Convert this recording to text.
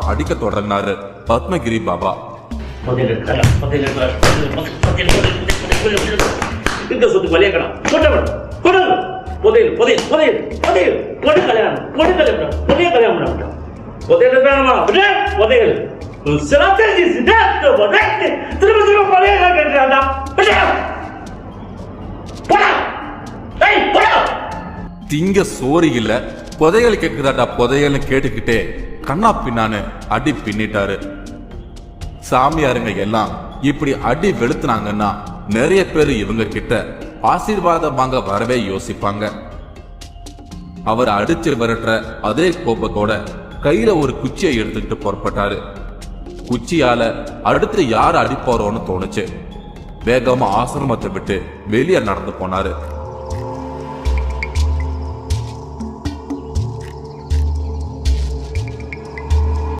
அடிக்க தொடங்கினாரு. பத்மகிரி பாபா. இந்த சொத்து வழியக்கணும் கொட்டவன் புதையல் புதையல் புதையல் புதையல் கொடு கல்யாணம். கொடு கல்யாணம். புதைய கல்யாணம் புதையல் வேணுமா? புதையல் சிலத்தேஜி சித்தார்த்த புதையல் திரும்ப புதையல் கேட்கிறாண்டா திங்க சோறு இல்ல. புதையல் கேக்குதாடா புதையல்னு கேட்டுக்கிட்டே. கண்ணா பின்னான்னு அடி பின்னிட்டாரு. சாமியாருங்க எல்லாம் இப்படி அடி வெளுத்துனாங்கன்னா நிறைய பேர் இவங்க கிட்ட ஆசீர்வாதம் வாங்க வரவே யோசிப்பாங்க. அவர் அடிச்சு விரட்டுற அதே கோபத்தோட கையில ஒரு குச்சியை எடுத்துக்கிட்டு புறப்பட்டாரு. குச்சியால அடுத்து யார் அடிப்பாரோன்னு தோணுச்சு. வேகமா ஆசிரமத்தை விட்டு வெளியே நடந்து போனாரு.